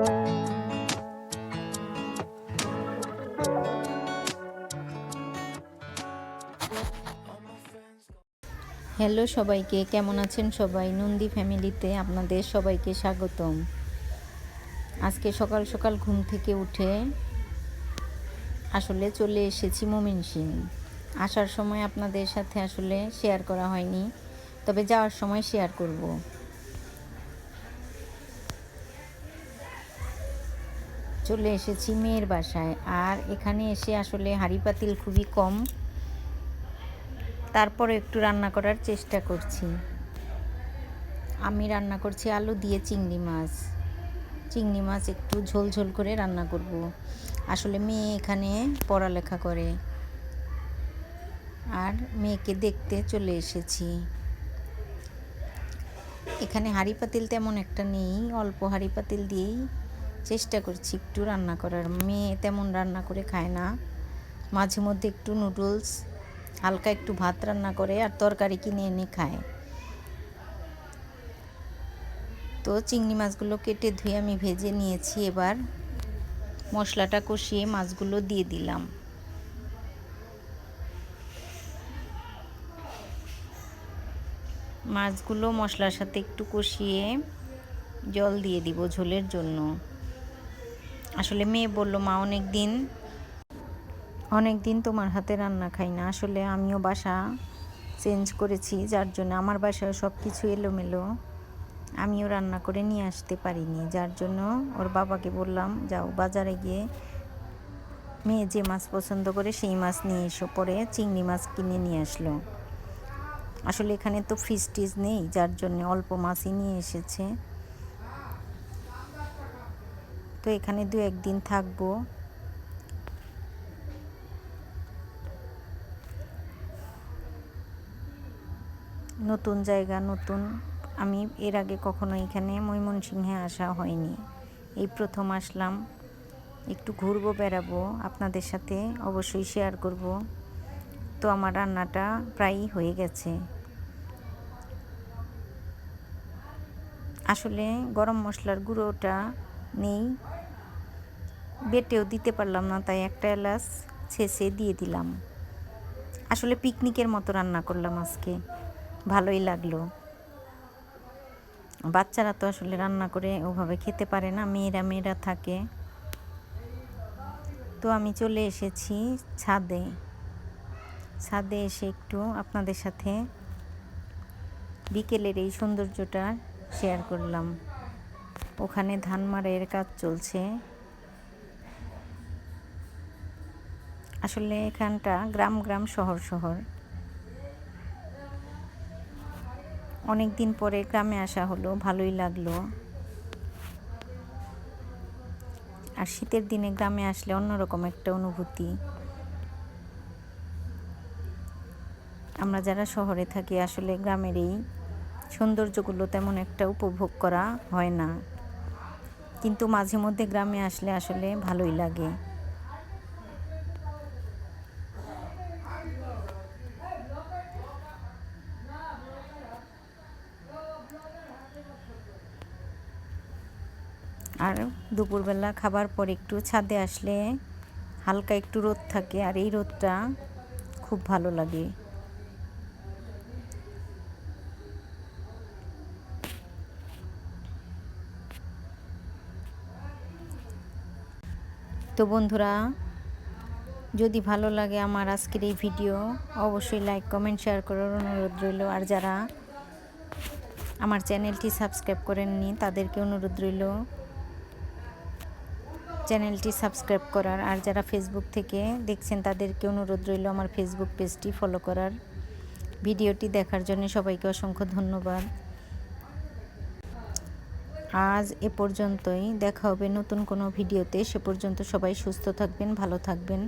Hello সবাইকে, কেমন আছেন সবাই? নন্দী ফ্যামিলিতে আপনাদের সবাইকে স্বাগতম। আজকে সকাল সকাল ঘুম থেকে উঠে আসলে চলে এসেছি মোমিন সিং। আসার সময় আপনাদের সাথে আসলে শেয়ার করা হয়নি, তবে যাওয়ার সময় শেয়ার করব। চলে এসেছি মেয়ের বাসায়। আর এখানে এসে আসলে হাঁড়ি পাতিল খুবই কম। তারপরে একটু রান্না করার চেষ্টা করছি। আমি রান্না করছি আলু দিয়ে চিংড়ি মাছ। চিংড়ি মাছ একটু ঝোল ঝোল করে রান্না করব। আসলে মেয়ে এখানে পড়ালেখা করে। আর মেয়েকে দেখতে চলে এসেছি। এখানে হাঁড়ি পাতিল তেমন একটা নেই। অল্প হাঁড়ি পাতিল দিয়েই চেষ্টা করছি একটু রান্না করার। মেয়ে তেমন রান্না করে খায় না। মাঝে মধ্যে একটু নুডলস, হালকা একটু ভাত রান্না করে আর তরকারি কিনে এনে খায়। তো চিংড়ি মাছগুলো কেটে ধুয়ে আমি ভেজে নিয়েছি এবার। মশলাটা কষিয়ে মাছগুলো দিয়ে দিলাম। মাছগুলো মশলার সাথে একটু কষিয়ে জল দিয়ে দিব ঝোলের জন্য। আসলে মেয়ে বলল, মা অনেক দিন অনেক দিন তোমার হাতে রান্না খাই না। আসলে আমিও বাসা চেঞ্জ করেছি, যার জন্য আমার বাসায় সব কিছু এলোমেলো। আমিও রান্না করে নিয়ে আসতে পারিনি, যার জন্য ওর বাবাকে বললাম, যাও বাজারে গিয়ে মেয়ে যে মাছ পছন্দ করে সেই মাছ নিয়ে এসো। পরে চিংড়ি মাছ কিনে নিয়ে আসলো। আসলে এখানে তো ফ্রিজ টিজ নেই, যার জন্য অল্প মাছই নিয়ে এসেছে। তো এখানে দু একদিন থাকব। নতুন জায়গা, নতুন, আমি এর আগে কখনো এখানে ময়মনসিংহে আসা হয়নি। এই প্রথম আসলাম, একটু ঘুরবো, বেড়াবো, আপনাদের সাথে অবশ্যই শেয়ার করব। তো আমার রান্নাটা প্রায়ই হয়ে গেছে। আসলে গরম মশলার গুঁড়োটা নেই বেটেও দিতে পারলাম না, তাই একটা এলাচ ছেঁচে দিয়ে দিলাম। আসলে পিকনিকের মতো রান্না করলাম আজকে, ভালোই লাগল। বাচ্চারা তো আসলে রান্না করে ওভাবে খেতে পারে না, মেয়েরা মেয়েরা থাকে। তো আমি চলে এসেছি ছাদে। ছাদে এসে একটু আপনাদের সাথে বিকেলের এই সৌন্দর্যটা শেয়ার করলাম। ওখানে ধান মারের কাজ চলছে। আসলে এখানটা গ্রাম গ্রাম, শহর শহর। অনেক দিন পরে গ্রামে আসা হলো, ভালোই লাগল। আর শীতের দিনে গ্রামে আসলে অন্যরকম একটা অনুভূতি। আমরা যারা শহরে থাকি, আসলে গ্রামের এই সৌন্দর্যগুলো তেমন একটা উপভোগ করা হয় না। কিন্তু মাঝে মধ্যে গ্রামে আসলে আসলে ভালোই লাগে। আর দুপুরবেলা খাবার পর একটু ছাদে আসলে হালকা একটু রোদ থাকে, আর এই রোদটা খুব ভালো লাগে। তো বন্ধুরা, যদি ভালো লাগে আমার আজকের এই ভিডিও, অবশ্যই লাইক, কমেন্ট, শেয়ার করার অনুরোধ রইল। আর যারা আমার চ্যানেলটি সাবস্ক্রাইব করেননি, তাদেরকে অনুরোধ রইল চ্যানেলটি সাবস্ক্রাইব করার, আর যারা ফেসবুক থেকে দেখছেন তাদেরকে অনুরোধ রইল আমার ফেসবুক পেজটি ফলো করার। ভিডিওটি দেখার জন্য সবাইকে অসংখ্য ধন্যবাদ। আজ এ পর্যন্তই, দেখা হবে নতুন কোনো ভিডিওতে। সে পর্যন্ত সবাই সুস্থ থাকবেন, ভালো থাকবেন।